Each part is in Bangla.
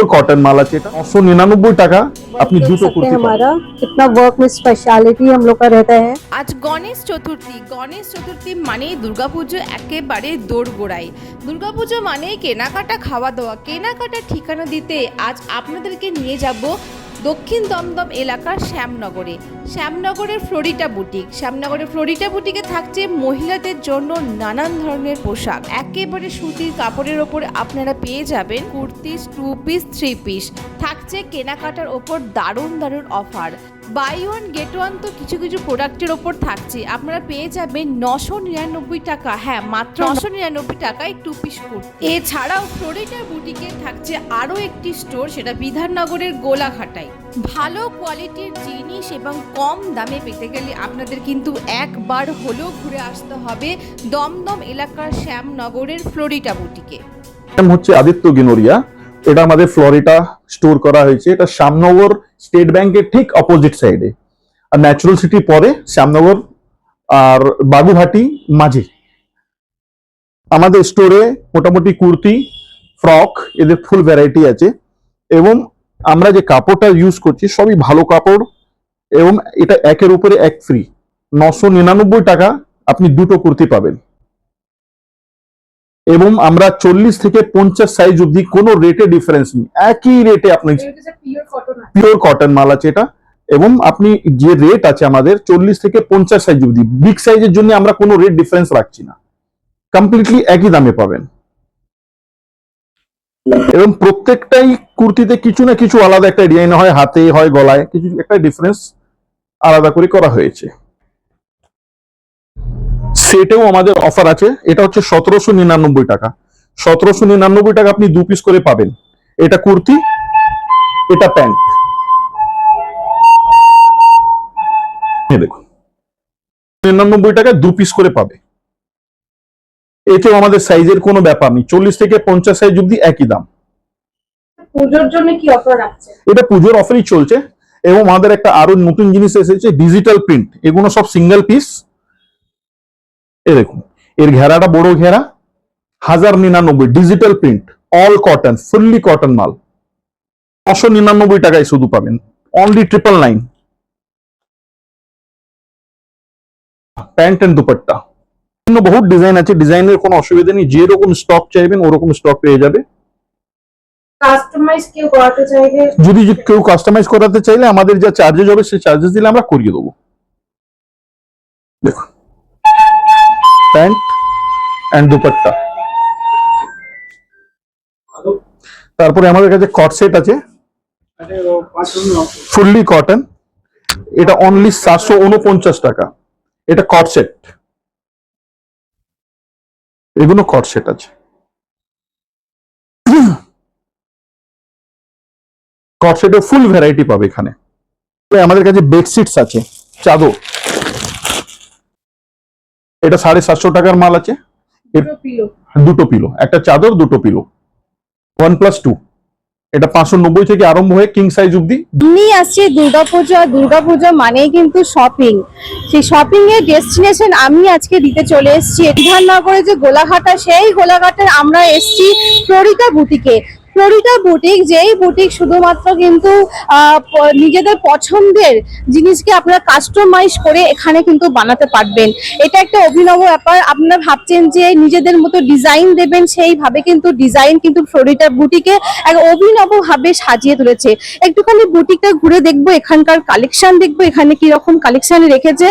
পিওর কটন মাল আছে এটা নশো নিরানব্বই টাকা আপনি देख দুটো सकते हैं কুর্তি পাবেন हमारा कितना वर्क में स्पेशलिटी हम लोग का रहता है আজ গণেশ চতুর্থী গণেশ চতুর্থী মানেই দুর্গাপুজো একেবারে দোরগোড়ায় দুর্গাপুজো মানেই কেনাকাটা খাওয়া দাওয়া কেনাকাটার ঠিকানা দিতে আজ আপনাদেরকে নিয়ে যাব দক্ষিণ দমদম এলাকার শ্যামনগরে। শ্যামনগরের ফ্লোরিটা বুটিক। শ্যামনগরের ফ্লোরিটা বুটিকে থাকছে মহিলাদের জন্য নানান ধরনের পোশাক। একেবারে সুতির কাপড়ের ওপর আপনারা পেয়ে যাবেন kurtis two piece, three piece. থাকছে কেনাকাটার ওপর দারুণ দারুণ offer. Buy one get one তো কিছু কিছু প্রোডাক্টের ওপর থাকছে। আপনারা পেয়ে যাবেন নশো নিরানব্বই টাকা। হ্যাঁ মাত্র নশো নিরানব্বই টাকায় টু পিস কুর্তি। এছাড়াও ফ্লোরিটা বুটিকে থাকছে আরও একটি স্টোর সেটা বিধাননগরের গোলাঘাটায়। ভালো কোয়ালিটির জিনিস এবং কম দামে পেতে গেলে আপনাদের কিন্তু একবার হলেও ঘুরে আসতে হবে দমদম এলাকার শ্যামনগরের ফ্লোরিটা বুটিকে হচ্ছে আদিত্য গিনোরিয়া। এটা আমাদের ফ্লোরিটা স্টোর করা হয়েছে। এটা শ্যামনগর স্টেট ব্যাংকের ঠিক অপোজিট সাইডে আর ন্যাচুরাল সিটি পরে শ্যামনগর আর বাগুঘাটি মাঝে। আমাদের স্টোরে মোটামুটি কুর্তি ফ্রক এদের ফুল ভ্যারাইটি আছে। এবং আমরা যে কাপড়টা ইউজ করছি, সবই ভালো কাপড় এবং এটা একের উপরে এক ফ্রি নশো নিরানব্বই টাকা আপনি দুটো কুর্তি পাবেন। এবং আমরা চল্লিশ থেকে পঞ্চাশ সাইজ অব্দি কোনো রেটে ডিফারেন্স নেই। একই রেটে আপনি পিওর কটন মাল আছে এটা। এবং আপনি যে রেট আছে আমাদের চল্লিশ থেকে পঞ্চাশ সাইজ অব্দি বিগ সাইজের জন্য আমরা কোনো রেট ডিফারেন্স রাখছি না। কমপ্লিটলি একই দামে পাবেন। এবং প্রত্যেকটাই কুর্তিতে কিছু না কিছু আলাদা একটা ডিজাইন হয় হাতে হয় গলায় কিছু একটা ডিফারেন্স আলাদা করে করা হয়েছে। সেটেও আমাদের অফার আছে। এটা হচ্ছে সতেরোশো নিরানব্বই টাকা। সতেরোশো নিরানব্বই টাকা আপনি দু পিস করে পাবেন। এটা কুর্তি এটা প্যান্ট। দেখুন। নিরানব্বই টাকা দু পিস করে পাবে। এতেও আমাদের সাইজের কোনো ব্যাপার নেই। চল্লিশ থেকে পঞ্চাশ সাইজ অব্দি একই দাম। পুজোর জন্য কি অফার রাখছে এটা পুজোর অফারই চলছে। এবং আমাদের একটা আরও নতুন জিনিস এসেছে ডিজিটাল প্রিন্ট এগুলো সব সিঙ্গেল পিস এ দেখুন এর ঘেরাটা বড় ঘেরা হাজার নিরানব্বই digital print all cotton fully cotton মাল। নশো নিরানব্বই টাকায় শুধু পাবেন only triple nine pant and dupatta. বিভিন্ন বহুত ডিজাইন আছে ডিজাইনের কোনো অসুবিধা নেই যেরকম স্টক চাইবেন ওরকম স্টক পেয়ে যাবে। যদি কেউ কাস্টমাইজ করাতে চাইলে আমাদের যা চার্জেস হবে সেই চার্জেস দিলে আমরা করিয়ে দেবো। দেখুন। Pant and dupatta. তারপরে আমাদের কাছে কট সেট আছে। ফুললি কটন এটা অনলি সাতশো উনপঞ্চাশ টাকা। এটা কট সেট এগুলো কট সেট আছে। কট সেটের ফুল ভ্যারাইটি পাবে এখানে। আমাদের কাছে বেডশিটস আছে। চাদর। এটা সাড়ে সাতশো টাকার মাল আছে। দুটো পিলো একটা চাদর দুটো পিলো ওয়ান প্লাস টু এটা পাঁচশো নব্বই থেকে আরম্ভ হয়ে কিং সাইজ অব্দি আমি আসছি দুর্গাপুজো। দুর্গাপুজো মানেই কিন্তু শপিং সেই শপিং এর ডেস্টিনেশন আমি আজকে দিতে চলে এসেছি। বিধাননগরে যে গোলাঘাটা সেই গোলাঘাটের আমরা এসেছি ফ্লোরিটা বুটিকে। ফ্লোরিটা বুটিক যেই বুটিক শুধুমাত্র কিন্তু নিজেদের পছন্দের জিনিসকে আপনারা কাস্টমাইজ করে এখানে কিন্তু বানাতে পারবেন। এটা একটা অভিনব ব্যাপার। আপনারা ভাবছেন যে নিজেদের মতো ডিজাইন দেবেন, সেইভাবে কিন্তু ডিজাইন কিন্তু ফ্লোরিটা বুটিকে এক অভিনব ভাবে সাজিয়ে তুলেছে। একটুখানি বুটিকটা ঘুরে দেখব, এখানকার কালেকশন দেখব, এখানে কি রকম কালেকশন রেখেছে।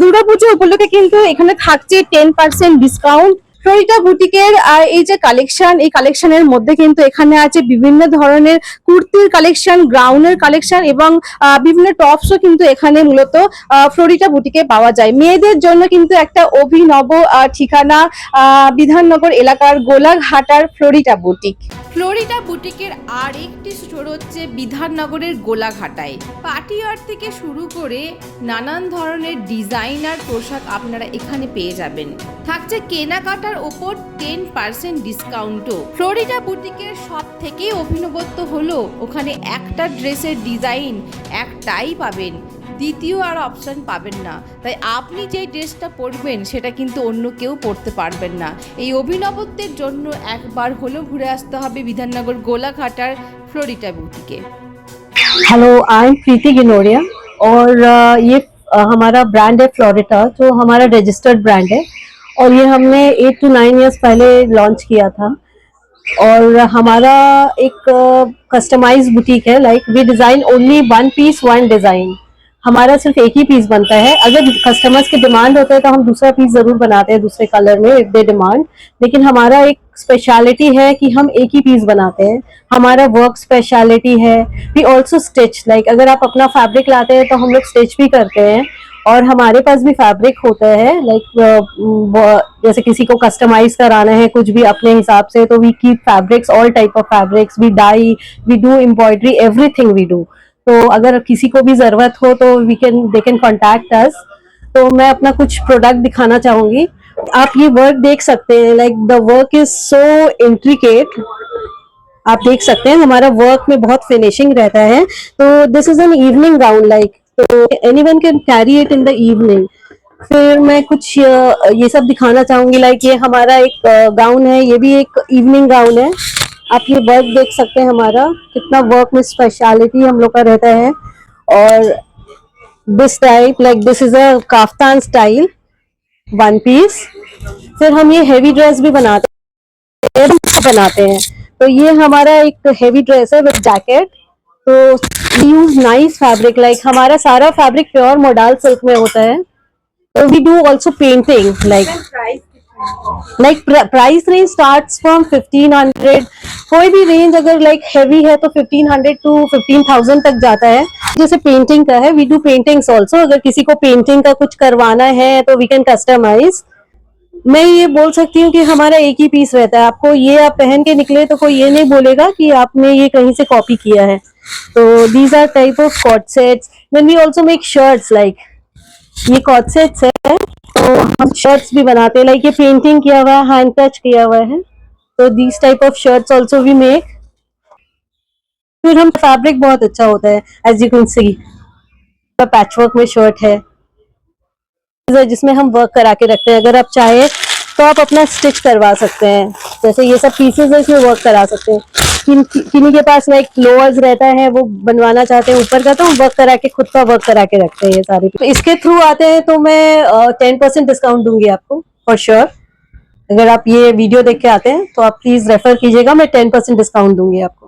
দুর্গাপুজো উপলক্ষে কিন্তু এখানে থাকছে টেন পার্সেন্ট ডিসকাউন্ট ফ্লোরিটা বুটিকের এই যে কালেকশন এই কালেকশনের মধ্যে কিন্তু এখানে আছে বিভিন্ন ধরনের কুর্তির কালেকশন গ্রাউনের কালেকশন এবং বিভিন্ন টপসও কিন্তু এখানে মূলত ফ্লোরিটা বুটিকে পাওয়া যায়। মেয়েদের জন্য কিন্তু একটা অভিনব ঠিকানা বিধাননগর এলাকার গোলাঘাটার ফ্লোরিটা বুটিক। ফ্লোরিডা বুটিকের আর একটি স্টোর হচ্ছে বিধাননগরের গোলাঘাটায়। পার্টিওয়ার থেকে শুরু করে নানান ধরনের ডিজাইনার পোশাক আপনারা এখানে পেয়ে যাবেন। থাকছে কেনাকাটার ওপর টেন পার্সেন্ট ডিসকাউন্টও। ফ্লোরিডা বুটিকের সব থেকে অভিনবত্ব হলো, ওখানে একটা ড্রেসের ডিজাইন একটাই পাবেন। দ্বিতীয় আর অপশান পাবেন না তাই আপনি যে ড্রেসটা পরবেন সেটা কিন্তু অন্য কেউ পরতে পারবেন না এই অভিনবত্বের জন্য একবার হলেও ঘুরে আসতে হবে বিধাননগর গোলাঘাটার ফ্লোরিটা বিউটিকে हेलो आई एम प्रीति गिनोरिया और अ, ये अ, हमारा ब्रांड है फ्लोरिटा जो हमारा रजिस्टर्ड ब्रांड है और ये हमने एट टू नाइन इयर्स पहले लॉन्च किया था और हमारा एक कस्टमाइज बुटीक है like we design only one piece one design हमारा सिर्फ़ एक ही पीस बनता है। अगर कस्टमर्स की डिमांड होता है तो हम दूसरा पीस ज़रूर बनाते हैं, दूसरे कलर में इफ़ दे डिमांड लेकिन हमारा एक स्पेशलिटी है कि हम एक ही पीस बनाते हैं। हमारा वर्क स्पेशलिटी है। वी ऑल्सो स्टिच लाइक अगर आप अपना फैब्रिक लाते हैं तो हम लोग स्टिच भी करते हैं। और हमारे पास भी फैब्रिक होता है लाइक जैसे किसी को कस्टमाइज कराना है कुछ भी अपने हिसाब से तो we keep fabrics all type of fabrics we dye we do embroidery everything we do तो अगर किसी को भी ज़रूरत हो तो we can they can contact us तो मैं अपना कुछ प्रोडक्ट दिखाना चाहूँगी। आप ये वर्क देख सकते हैं like the work is so intricate आप देख सकते हैं, हमारा वर्क में बहुत फिनिशिंग रहता है। तो this is an evening gown like तो anyone can carry it in the evening फिर मैं कुछ ये सब दिखाना चाहूँगी लाइक ये हमारा एक गाउन है, ये भी एक इवनिंग गाउन है। आप ये वर्क देख सकते हैं हमारा, कितना वर्क में स्पेशलिटी हम लोग का रहता है। और this type like this is a kaftan style one piece फिर हम ये हैवी ड्रेस भी बनाते हैं बनाते हैं। तो ये हमारा एक हैवी ड्रेस है विद जैकेट तो यूज़ नाइस फैब्रिक लाइक हमारा सारा फैब्रिक प्योर मोडाल सिल्क में होता है। तो we do also painting like like price range starts from 1500 कोई भी रेंज अगर लाइक like हैवी है तो 1500 टू 15000 तक जाता है। जैसे पेंटिंग का है वी डू पेंटिंग्स ऑल्सो अगर किसी को पेंटिंग का कुछ करवाना है तो वी कैन कस्टमाइज मैं ये बोल सकती हूँ कि हमारा एक ही पीस रहता है। आपको ये आप पहन के निकले तो कोई ये नहीं बोलेगा कि आपने ये कहीं से कॉपी किया है। तो these are type of coord sets then we also make shirts like ये कॉट सेट्स है तो हम शर्ट्स भी बनाते हैं। लाइक ये पेंटिंग किया हुआ है हैंड टच किया हुआ है। तो these type of shirts also we make फिर हम फैब्रिक बहुत अच्छा होता है as you can see patch work में शर्ट है। जिसमें हम वर्क करा के रखते हैं। अगर आप चाहे तो आप अपना स्टिच करवा सकते हैं। जैसे ये सब पीसेज है, इसमें वर्क करा सकते हैं। किन, किन्हीं के पास लाइक लोअर्स रहता है, वो बनवाना चाहते हैं ऊपर का तो वर्क करा के, खुद का वर्क करा के रखते हैं ये सारी। तो इसके थ्रू आते हैं तो मैं टेन परसेंट डिस्काउंट दूँगी आपको फॉर श्योर अगर आप ये वीडियो देख के आते हैं तो आप प्लीज़ रेफर कीजिएगा, मैं टेन परसेंट डिस्काउंट दूँगी आपको।